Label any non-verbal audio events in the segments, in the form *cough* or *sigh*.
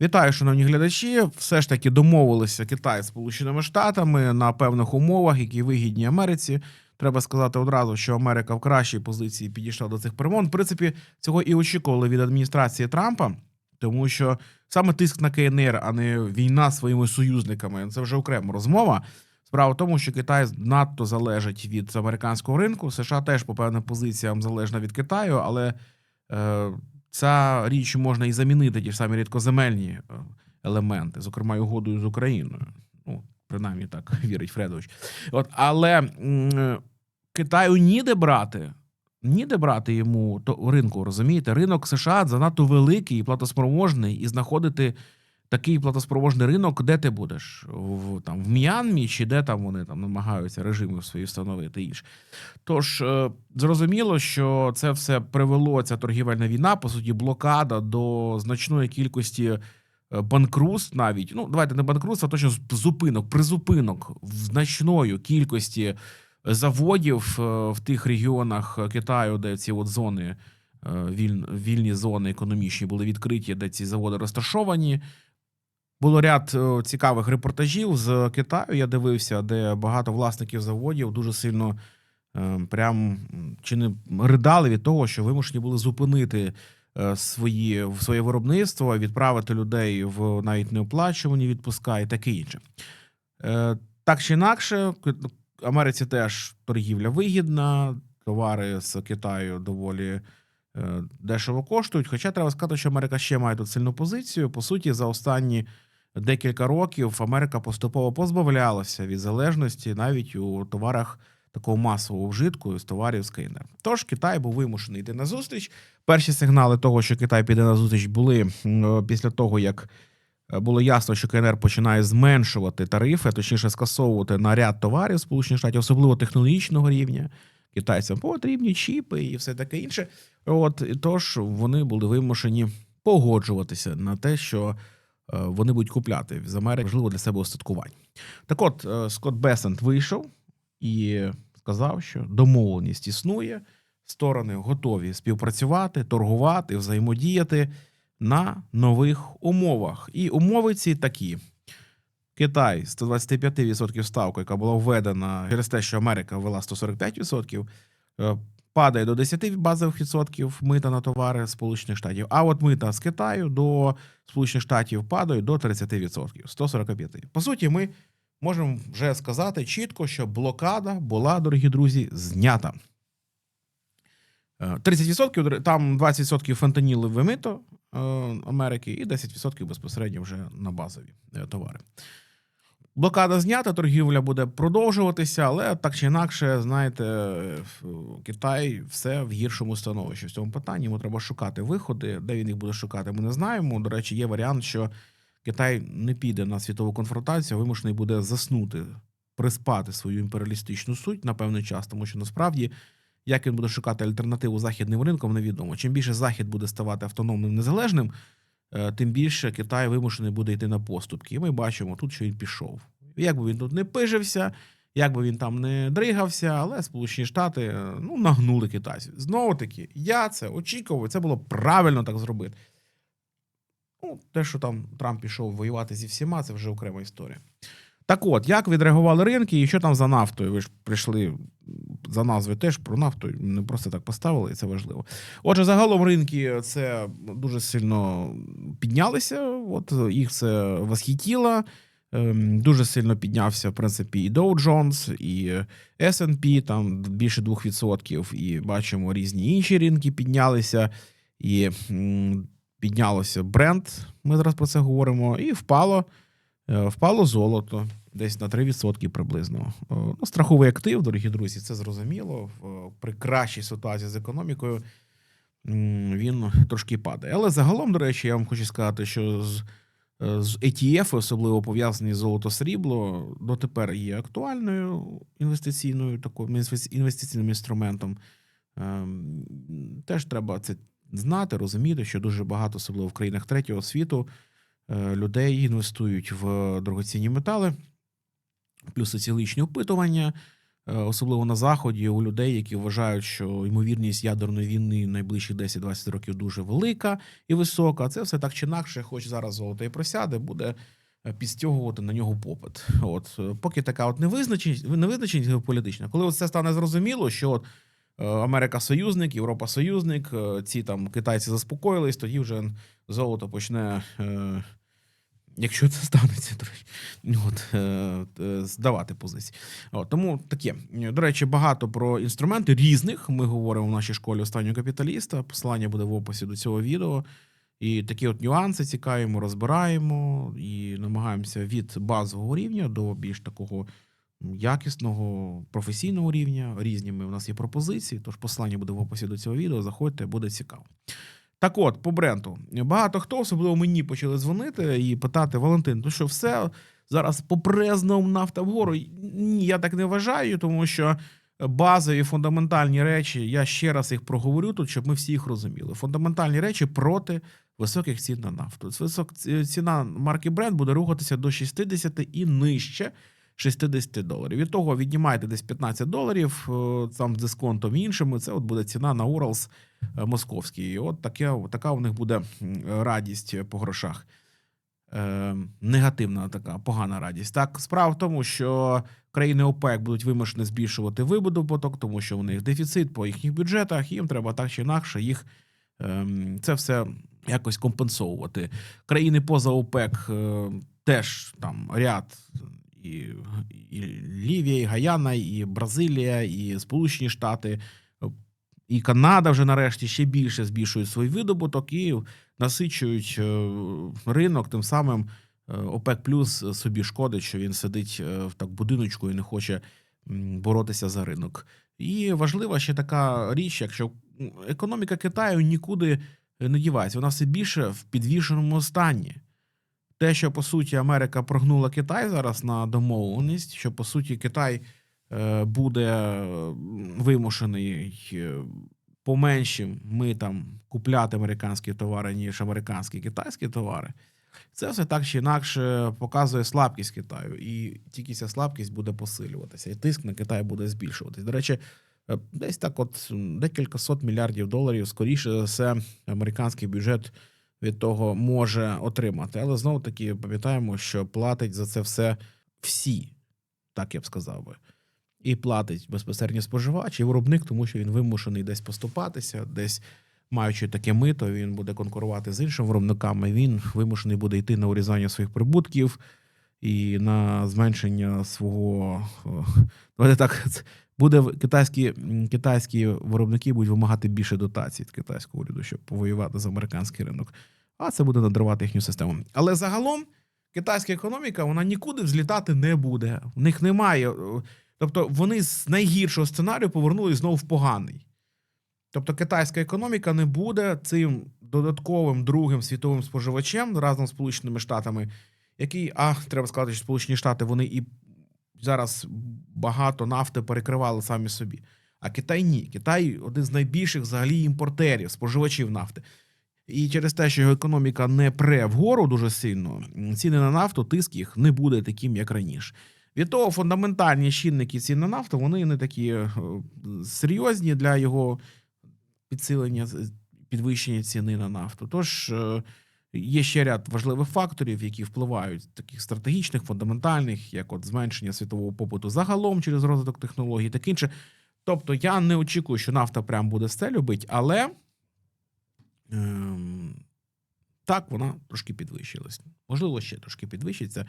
Вітаю, шановні глядачі. Все ж таки домовилися Китай з Сполученими Штатами на певних умовах, які вигідні Америці. Треба сказати одразу, що Америка в кращій позиції підійшла до цих перемовин. В принципі, цього і очікували від адміністрації Трампа, тому що саме тиск на КНР, а не війна своїми союзниками, це вже окрема розмова. Справа в тому, що Китай надто залежить від американського ринку. США теж по певним позиціям залежна від Китаю, але е, ця річ можна і замінити ті ж самі рідкоземельні е, елементи, зокрема угодою з Україною. Ну, принаймні так *laughs* вірить Фредович. От, але м, Китаю ніде брати. Ніде брати йому то ринку, розумієте? Ринок США занадто великий і платоспроможний, і знаходити такий платоспроможний ринок, де ти будеш? В, там, в М'янмі, чи де там вони там намагаються режими свої встановити інше. Тож е, зрозуміло, що це все привело ця торгівельна війна, по суті, блокада до значної кількості е, банкрутств навіть. Ну, давайте не банкрутств, а точно зупинок, призупинок в значної кількості заводів е, в тих регіонах Китаю, де ці от зони. вільні зони економічні були відкриті, де ці заводи розташовані. Було ряд е, цікавих репортажів з Китаю. Я дивився, де багато власників заводів дуже сильно е, прям чи не ридали від того, що вимушені були зупинити е, свої, своє виробництво, відправити людей в навіть неоплачувані відпуска і таке інше. Так чи інакше, Америці теж торгівля вигідна, товари з Китаю доволі дешево коштують. Хоча треба сказати, що Америка ще має тут сильну позицію. По суті, за останні декілька років Америка поступово позбавлялася від залежності навіть у товарах такого масового вжитку з товарів з КНР. Тож Китай був вимушений йти на зустріч. Перші сигнали того, що Китай піде на зустріч, були після того, як е, було ясно, що КНР починає зменшувати тарифи, точніше скасовувати на ряд товарів Сполучених Штатів, особливо технологічного рівня. Китайцям потрібні чіпи і все таке інше. От тож вони були вимушені погоджуватися на те, що е, вони будуть купляти з Америки важливо для себе устаткування. Так от е, Скотт Бесент вийшов і сказав, що домовленість існує, сторони готові співпрацювати, торгувати, взаємодіяти на нових умовах. І умови ці такі. Китай 125% ставку, яка була введена через те, що Америка ввела 145%, е, падає до 10 базових відсотків мита на товари Сполучених Штатів. А от мита з Китаю до Сполучених Штатів падають до 30%, 145%. По суті, ми можемо вже сказати чітко, що блокада була, дорогі друзі, знята. Е, 30% там 20% фентанілове мито е, Америки і 10% безпосередньо вже на базові е, товари. Блокада знята, торгівля буде продовжуватися, але так чи інакше, знаєте, Китай все в гіршому становищі в цьому питанні. Йому треба шукати виходи. Де він їх буде шукати, ми не знаємо. До речі, є варіант, що Китай не піде на світову конфронтацію, вимушений буде заснути, приспати свою імперіалістичну суть на певний час, тому що насправді. Як він буде шукати альтернативу західним ринкам, невідомо. Чим більше Захід буде ставати автономним незалежним, тим більше Китай вимушений буде йти на поступки. І ми бачимо тут, що він пішов. Як би він тут не пижився, як би він там не дригався, але Сполучені Штати е, ну, нагнули китайців. Знову таки, я це очікував, це було правильно так зробити. Ну, те, що там Трамп пішов воювати зі всіма, це вже окрема історія. Так от, як відреагували ринки і що там за нафтою? Ви ж прийшли за назвою теж про нафту, не просто так поставили, і це важливо. Отже, загалом ринки це дуже сильно піднялися. От їх це восхитіло. Ем, Дуже сильно піднявся, в принципі, і Dow Jones, і S&P, там більше 2%, і бачимо різні інші ринки піднялися, і піднялося бренд, ми зараз про це говоримо, і впало, е, впало золото десь на 3% приблизно. Е, Ну, страховий актив, дорогі друзі, це зрозуміло. В- При кращій ситуації з економікою він трошки падає. Але загалом, до речі, я вам хочу сказати, що з, е, з ETF, особливо пов'язані з золото-срібло, дотепер є актуальною інвестиційною такою інвестиційним інструментом. Ем, Теж треба це знати, розуміти, що дуже багато, особливо в країнах третього світу, е, людей інвестують в дорогоцінні метали, плюс соціологічні опитування е, особливо на заході, у людей, які вважають, що ймовірність ядерної війни найближчі 10-20 років дуже велика і висока. Це все так чи інакше, хоч зараз золото і просяде, буде е, підстягувати на нього попит. От е, поки така от невизначеність, невизначеність геополітична, коли це стане зрозуміло, що от Америка союзник, Європа союзник, ці там китайці заспокоїлись, тоді вже золото почне. Якщо це станеться, до речі, от, е, е, здавати позиції. От, тому таке. До речі, багато про інструменти різних. Ми говоримо в нашій школі останнього капіталіста. Посилання буде в описі до цього відео. І такі от нюанси цікаві, ми розбираємо і намагаємося від базового рівня до більш такого якісного професійного рівня. Різніми у нас є пропозиції. Тож посилання буде в описі до цього відео. Заходьте, буде цікаво. Так от, по бренду. Багато хто, особливо мені, почали дзвонити і питати: Валентин, ну що все зараз по попрезно нафта вгору? Ні, я так не вважаю, тому що базові фундаментальні речі, я ще раз їх проговорю тут, щоб ми всі їх розуміли. Фундаментальні речі проти високих цін на нафту. Висок ціна марки бренд буде рухатися до 60 і нижче. 60 доларів. Від того віднімайте десь 15 доларів, е, там з дисконтом і іншими. Це от буде ціна на Уралс е, московський. І от таке, така у них буде радість по грошах. Е, негативна така погана радість. Так, справа в тому, що країни ОПЕК будуть вимушені збільшувати видобуток, тому що у них дефіцит по їхніх бюджетах, їм треба так чи інакше їх ем, це все якось компенсовувати. Країни поза ОПЕК е, теж там ряд. І, і Лівія, і Гаяна, і Бразилія, і Сполучені Штати, і Канада вже нарешті ще більше збільшують свій видобуток і насичують е, ринок. Тим самим е, ОПЕК Плюс собі шкодить, що він сидить е, в так будиночку і не хоче боротися за ринок. І важлива ще така річ, якщо економіка Китаю нікуди не дівається, вона все більше в підвішеному стані. Те, що по суті Америка прогнула Китай зараз на домовленість, що по суті Китай е, буде вимушений е, по меншим митам купляти американські товари, ніж американські китайські товари. Це все так чи інакше показує слабкість Китаю, і тільки ця слабкість буде посилюватися, і тиск на Китай буде збільшуватись. До речі, е, десь так, от декілька сот мільярдів доларів, скоріше за все, американський бюджет від того може отримати. Але знову таки пам'ятаємо, що платить за це все всі, так я б сказав би. І платить безпосередньо споживач і виробник, тому що він вимушений десь поступатися, десь маючи таке мито, він буде конкурувати з іншими виробниками. Він вимушений буде йти на урізання своїх прибутків і на зменшення свого. е, Давайте так, буде китайські, китайські виробники будуть вимагати більше дотацій від китайського уряду, щоб повоювати за американський ринок. А це буде надривати їхню систему. Але загалом китайська економіка вона нікуди взлітати не буде. В них немає. е, Тобто вони з найгіршого сценарію повернулись знову в поганий. Тобто китайська економіка не буде цим додатковим другим світовим споживачем разом з Сполученими Штатами, який, а треба сказати, що Сполучені Штати вони і зараз багато нафти перекривали самі собі. А Китай ні. Китай один з найбільших взагалі імпортерів, споживачів нафти. І через те, що його економіка не пре вгору дуже сильно, ціни на нафту, тиск їх не буде таким, як раніше. Від того, фундаментальні чинники цін на нафту, вони не такі е, серйозні для його підсилення, підвищення ціни на нафту. Тож е, є ще ряд важливих факторів, які впливають, таких стратегічних, фундаментальних, як от зменшення світового попиту загалом через розвиток технологій, таке інше. Тобто я не очікую, що нафта прям буде все любить, але ем, так, вона трошки підвищилась. Можливо, ще трошки підвищиться.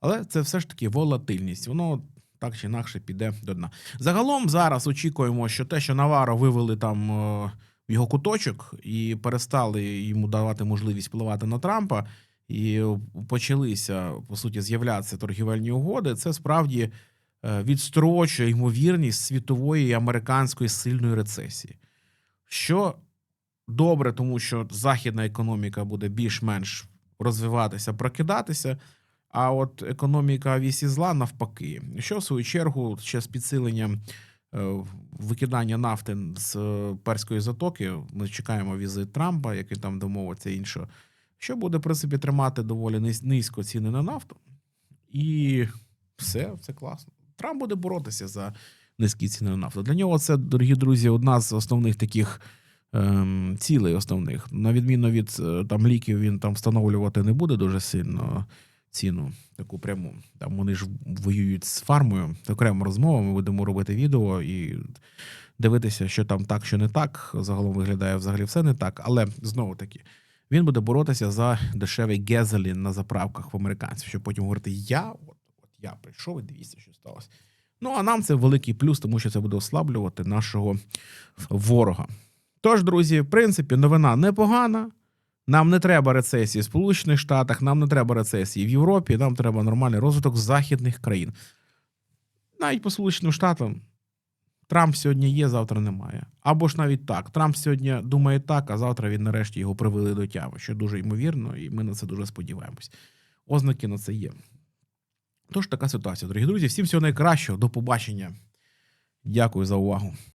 Але це все ж таки волатильність. Воно так чи інакше піде до дна. Загалом зараз очікуємо, що те, що Наваро вивели там е, в його куточок і перестали йому давати можливість впливати на Трампа, і почалися по суті з'являтися торгівельні угоди. Це справді е, відстрочує ймовірність світової і американської сильної рецесії. Що добре, тому що західна економіка буде більш-менш розвиватися, прокидатися. А от економіка вісі зла навпаки, що в свою чергу ще з підсиленням викидання нафти з е, перської затоки. Ми чекаємо візит Трампа, який там домовиться іншого, що буде в принципі тримати доволі низ- низько ціни на нафту, і все, все класно. Трамп буде боротися за низькі ціни на нафту. Для нього це, дорогі друзі, одна з основних таких ем, цілей основних. На відміну від е, там ліків, він там встановлювати не буде дуже сильно ціну, таку пряму. Там вони ж воюють з фармою. Окрема розмова. Ми будемо робити відео і дивитися, що там так, що не так. Загалом виглядає взагалі все не так. Але знову таки. Він буде боротися за дешевий гезелін на заправках в американців, щоб потім говорити: я, от, от я прийшов і дивіться, що сталося. Ну а нам це великий плюс, тому що це буде ослаблювати нашого ворога. Тож, друзі, в принципі, новина непогана. Нам не треба рецесії в Сполучених Штатах, нам не треба рецесії в Європі, нам треба нормальний розвиток західних країн. Навіть по Сполученим Штатам Трамп сьогодні є, завтра немає. Або ж навіть так. Трамп сьогодні думає так, а завтра він нарешті його привели до тями, що дуже ймовірно, і ми на це дуже сподіваємось. Ознаки на це є. Тож така ситуація, дорогі друзі. Всім всього найкращого, до побачення. Дякую за увагу.